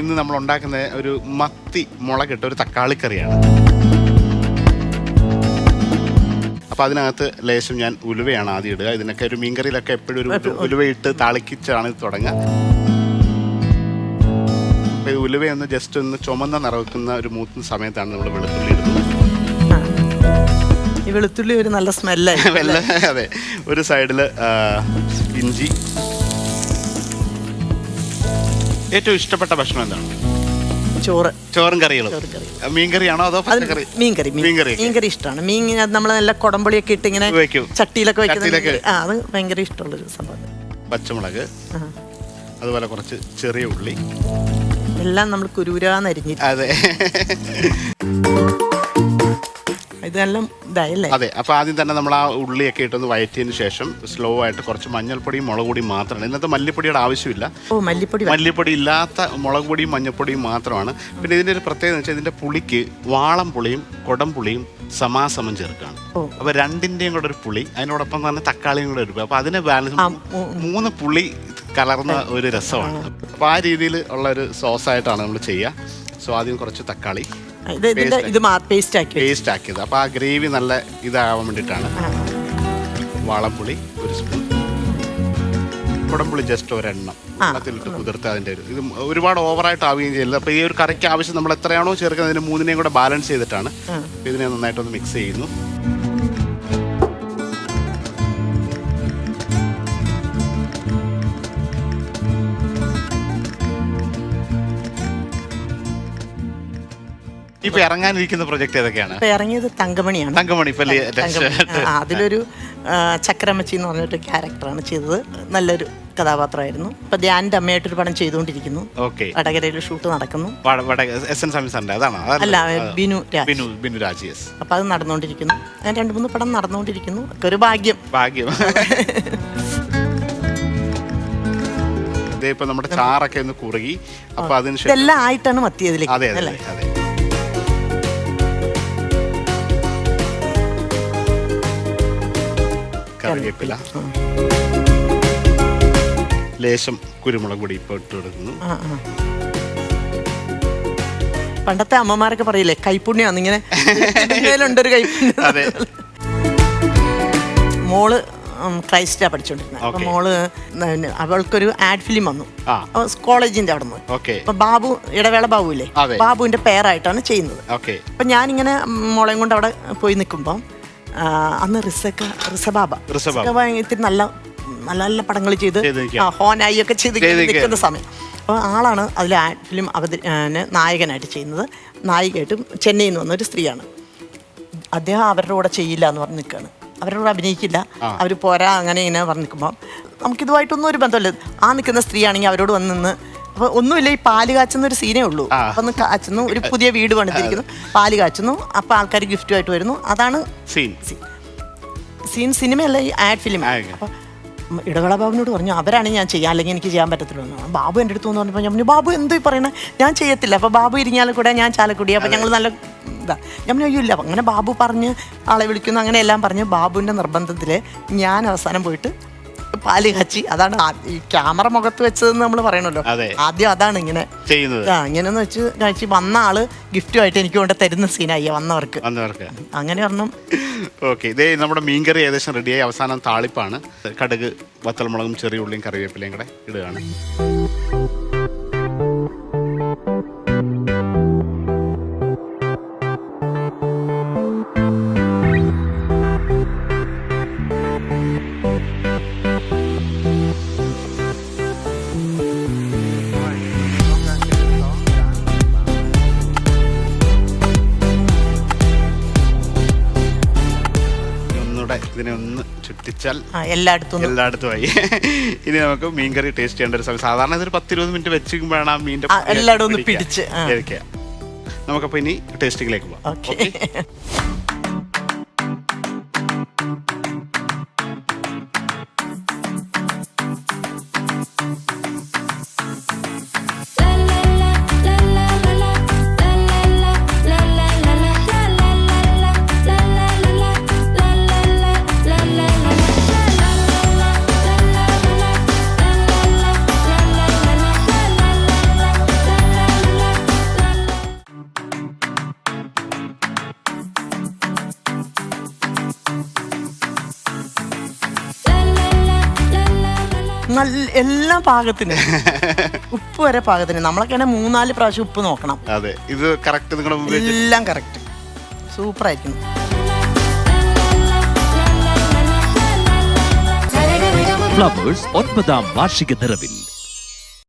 ഇന്ന് നമ്മൾ ഉണ്ടാക്കുന്ന ഒരു മത്തി മുളകിട്ട ഒരു തക്കാളി കറിയാണ്. അപ്പൊ അതിനകത്ത് ലേശം ഞാൻ ഉലുവയാണ് ആദ്യം ഇടുക. ഇതിനൊക്കെ ഒരു മീൻകറിയിലൊക്കെ എപ്പോഴും ഒരു ഉലുവയിട്ട് താളിക്കിച്ചാണ് ഇത് തുടങ്ങുക. അപ്പൊ ഈ ഉലുവയൊന്ന് ജസ്റ്റ് ഒന്ന് ചുമന്ന നിറവെക്കുന്ന ഒരു മൂത്തുന്ന സമയത്താണ് നമ്മൾ വെളുത്തുള്ളി ഇടുന്നത്. ഈ വെളുത്തുള്ളി ഒരു നല്ല സ്മെല്ലാണ് അതെ. ഒരു സൈഡിൽ ഇഞ്ചി ഏറ്റവും ഇഷ്ടപ്പെട്ട ഭക്ഷണം എന്താണ്? ചോറ്. ചോറും കറികളും. മീൻകറിയാണോ അതോ പച്ചക്കറി? മീൻകറി മീൻ- മീൻകറി. മീൻകറി ഇഷ്ടമാണ്. മീൻ നമ്മൾ നല്ല കുടംപുളിയൊക്കെ ഇട്ട് ഇങ്ങനെ വെക്കും. ചട്ടിയിലൊക്കെ വെക്കുന്ന. ആ അത് ഭയങ്കര ഇഷ്ടമുള്ളൊരു സംഭവം. പച്ചമുളക് അതുപോലെ കുറച്ച് ചെറിയ ഉള്ളി. എല്ലാം നമ്മൾ കുരൂരാന്ന് അരിഞ്ഞിട്ട്. അതെ. ഇതെല്ലാം ഇതായല്ലേ അതെ അപ്പൊ ആദ്യം തന്നെ നമ്മൾ ആ ഉള്ളിയൊക്കെ ഇട്ടൊന്ന് വയറ്റിയതിന് ശേഷം സ്ലോ ആയിട്ട് കുറച്ച് മഞ്ഞൾപ്പൊടിയും മുളക് പൊടിയും മാത്രമാണ്. ഇന്നത്തെ മല്ലിപ്പൊടിയുടെ ആവശ്യമില്ല. ഓ മല്ലിപ്പൊടി മല്ലിപ്പൊടി ഇല്ലാത്ത മുളക് പൊടിയും മഞ്ഞൾപ്പൊടിയും മാത്രമാണ്. പിന്നെ ഇതിന്റെ ഒരു പ്രത്യേകത വെച്ചാൽ ഇതിന്റെ പുളിക്ക് വാളം പുളിയും കൊടംപുളിയും സമാസമം ചേർക്കാണ്. അപ്പൊ രണ്ടിന്റെയും കൂടെ ഒരു പുളി അതിനോടൊപ്പം തന്നെ തക്കാളിയും കൂടെ ഒരു അപ്പൊ അതിനെ ബാലൻസ് മൂന്ന് പുളി കലർന്ന ഒരു രസമാണ്. അപ്പൊ ആ രീതിയിൽ ഉള്ള ഒരു സോസ് ആയിട്ടാണ് നമ്മൾ ചെയ്യുക. സോ ആദ്യം കുറച്ച് തക്കാളി ഇത് ഇതിന്റെ ഇത് പേസ്റ്റ് ആക്കി. വെച്ചു. പേസ്റ്റ് ആക്കിയത്. അപ്പൊ ആ ഗ്രേവി നല്ല ഇതാവാൻ വേണ്ടിയിട്ടാണ്. ആ. വാളംപുളി ഒരു സ്പൂൺ കുടംപുളി ജസ്റ്റ് ഒരെണ്ണം. വെള്ളത്തിലിട്ട് കുതിർത്ത് അതിന്റെ ഒരു ഇത് ഒരുപാട് ഓവറായിട്ട് ആവുകയും ചെയ്യില്ല അപ്പോൾ ഈ ഒരു കറിക്ക് ആവശ്യം നമ്മൾ എത്രയാണോ ചേർക്കുന്നത് അതിന് മൂന്നിനെയും കൂടെ ബാലൻസ് ചെയ്തിട്ടാണ്. ഇതിനെ നന്നായിട്ടൊന്ന് മിക്സ് ചെയ്യുന്നു. ഇപ്പൊ ഇറങ്ങാനിരിക്കുന്ന പ്രൊജക്ട് ഏതൊക്കെയാണ്? ഇപ്പൊ ഇറങ്ങിയത് തങ്കമണിയാണ്. തങ്കമണി തങ്കമണി. ആ, അതിലൊരു ആ, ചക്രമച്ചി എന്ന് പറഞ്ഞൊരു ക്യാരക്ടറാണ് ചെയ്തത്. നല്ലൊരു കഥാപാത്രമായിരുന്നു. ഇപ്പൊ ധ്യാനിന്റെ അമ്മയായിട്ടൊരു പടം ചെയ്തുകൊണ്ടിരിക്കുന്നു. ഓക്കെ. വടകരയിൽ ഷൂട്ട് നടക്കുന്നു. എസ് എൻ അതാണോ? അല്ല ബിനു രാജ്. ബിനു ബിനു രാജ് യെസ് അപ്പൊ അത് നടന്നുകൊണ്ടിരിക്കുന്നു. അങ്ങനെ രണ്ട് മൂന്ന് പടം നടന്നുകൊണ്ടിരിക്കുന്നു. ഒക്കെ ഒരു ഭാഗ്യം. ഭാഗ്യം. ഇതേ ഇപ്പൊ നമ്മുടെ ചാറൊക്കെ ഒന്ന് കുറുകി. അപ്പൊ അതിന് ശേഷം ഇതെല്ലാം ആയിട്ടാണ് മത്തിയതിലേക്ക് അതെ അതെ അല്ലേ? അതെ. കറിവേപ്പില. ലേശം കുരുമുളക് പൊടി ഇപ്പൊ ഇട്ട് കൊടുക്കുന്നു. ആ, ആ. പണ്ടത്തെ അമ്മമാരൊക്കെ പറയില്ലേ കൈപ്പുണ്യാന്ന് ഇങ്ങനെ ഒരു കൈപ്പുണ്യം അതെ. മോൾ ക്രൈസ്റ്റാ പഠിച്ചോണ്ടിരുന്നത് അപ്പൊ Okay. മോൾ അവൾക്കൊരു ആഡ് ഫിലിം വന്നു. ആ. അപ്പൊ കോളേജിന്റെ അവിടെ നിന്ന് ഓക്കെ. അപ്പൊ ബാബു ഇടവേള ബാബു ഇല്ലേ അതെ. ബാബുവിന്റെ പേരായിട്ടാണ് ചെയ്യുന്നത്. ഓക്കെ. അപ്പം ഞാനിങ്ങനെ മോളെയും കൊണ്ട് അവിടെ പോയി നിൽക്കുമ്പം അന്ന് റിസക്ക റിസബാബ. ഇത്തിരി നല്ല നല്ല നല്ല പടങ്ങൾ ചെയ്ത് ഹോനായി ഒക്കെ ചെയ്ത്. നിൽക്കുന്ന സമയം. അപ്പോൾ ആളാണ് അതിൽ ഫിലിം അവതരി നായകനായിട്ട് ചെയ്യുന്നത്. നായികയായിട്ടും ചെന്നൈയിൽ നിന്ന് വന്ന ഒരു സ്ത്രീയാണ്. അദ്ദേഹം അവരുടെ കൂടെ ചെയ്യില്ല എന്ന് പറഞ്ഞ് നിൽക്കുകയാണ്. അവരുടെ കൂടെ അഭിനയിക്കില്ല. അവർ പോരാ അങ്ങനെ ഇങ്ങനെ പറഞ്ഞ് നിൽക്കുമ്പോൾ നമുക്കിതുമായിട്ടൊന്നും ഒരു ബന്ധമില്ല. ആ നിൽക്കുന്ന സ്ത്രീയാണെങ്കിൽ അവരോട് വന്ന് നിന്ന് അപ്പോൾ ഒന്നുമില്ല ഈ പാൽ കാച്ചുന്ന ഒരു സീനേ ഉള്ളൂ. അപ്പൊ അപ്പം ഒന്ന് കാച്ചുന്നു ഒരു പുതിയ വീട് പണിതിരിക്കുന്നു. പാൽ കാച്ചുന്നു അപ്പൊ ആൾക്കാർ ഗിഫ്റ്റുമായിട്ട് വരുന്നു. അതാണ് സീൻ സീൻ സിനിമയല്ല ഈ ആഡ് ഫിലിം അപ്പൊ ഇടവേള ബാബുവിനോട് പറഞ്ഞു അവരാണ് ഞാൻ ചെയ്യാം അല്ലെങ്കിൽ എനിക്ക് ചെയ്യാൻ പറ്റത്തില്ല. ബാബു എന്റെ അടുത്ത് പറഞ്ഞപ്പോൾ ഞാൻ പറഞ്ഞു ബാബു എന്തോ പറയണേ? ഞാൻ ചെയ്യത്തില്ല. അപ്പോൾ ബാബു ഇരിഞ്ഞാലക്കൂടെ ഞാൻ ചാലക്കുടി. അപ്പോൾ ഞങ്ങൾ നല്ല ഇതാ. ഞാൻ പറഞ്ഞു ഇല്ല. അങ്ങനെ ബാബു പറഞ്ഞ് ആളെ വിളിക്കുന്നു അങ്ങനെ എല്ലാം പറഞ്ഞ് ബാബുവിന്റെ നിർബന്ധത്തിൽ ഞാൻ അവസാനം പോയിട്ട് പാൽ കാച്ചി. അതാണ് ആ- ഈ ക്യാമറ മുഖത്ത് വെച്ചതെന്ന് നമ്മൾ പറയണല്ലോ. അതെ. ആദ്യം അതാണ് ഇങ്ങനെ. ചെയ്യുന്നത്. ആ ഇങ്ങനെന്ന് വെച്ച് കഴിച്ച് വന്ന ആൾ ഗിഫ്റ്റുമായിട്ട് എനിക്ക് കൊണ്ട് തരുന്ന സീനായി വന്നവർക്ക്. വന്നവർക്ക്. അങ്ങനെ ഒരെണ്ണം ഓക്കെ ഇതേ നമ്മുടെ മീൻകറി ഏകദേശം റെഡിയായി. അവസാനം താളിപ്പാണ്. കടുക് വത്തൽമുളകും ചെറിയ ഉള്ളിയും കറിവേപ്പിലയും കൂടെ ഇടുകയാണ്. ഇതിനെ ഒന്ന് ചുറ്റിച്ചാൽ ആ, എല്ലായിടത്തും ആയി. എല്ലായിടത്തുമായി ഇനി നമുക്ക് മീൻകറി ടേസ്റ്റ് ചെയ്യേണ്ട ഒരു സമയം. സാധാരണ ഇതൊരു പത്തിരുപത് മിനിറ്റ് വെച്ചുമ്പോഴാണ് ആ മീന്റെ ആ, എല്ലായിടവും ഒന്ന് പിടിച്ച്, ആ. നമുക്കപ്പോൾ ഇനി ടേസ്റ്റിംഗിലേക്ക് പോകാം ഓക്കെ നല്ല എല്ലാ പാകത്തിന് ഉപ്പ് വരെ പാകത്തിന്. നമ്മളൊക്കെ ആണെങ്കിൽ മൂന്നാൽ പ്രാവശ്യം ഉപ്പ് നോക്കണം. അതെ. ഇത് കറക്റ്റ് നിങ്ങളുടെ മുമ്പിൽ എല്ലാം കറക്റ്റ് സൂപ്പർ ആയിരിക്കും. ഫ്ലവേഴ്സ് ഒൻപതാം വാർഷിക നിറവിൽ.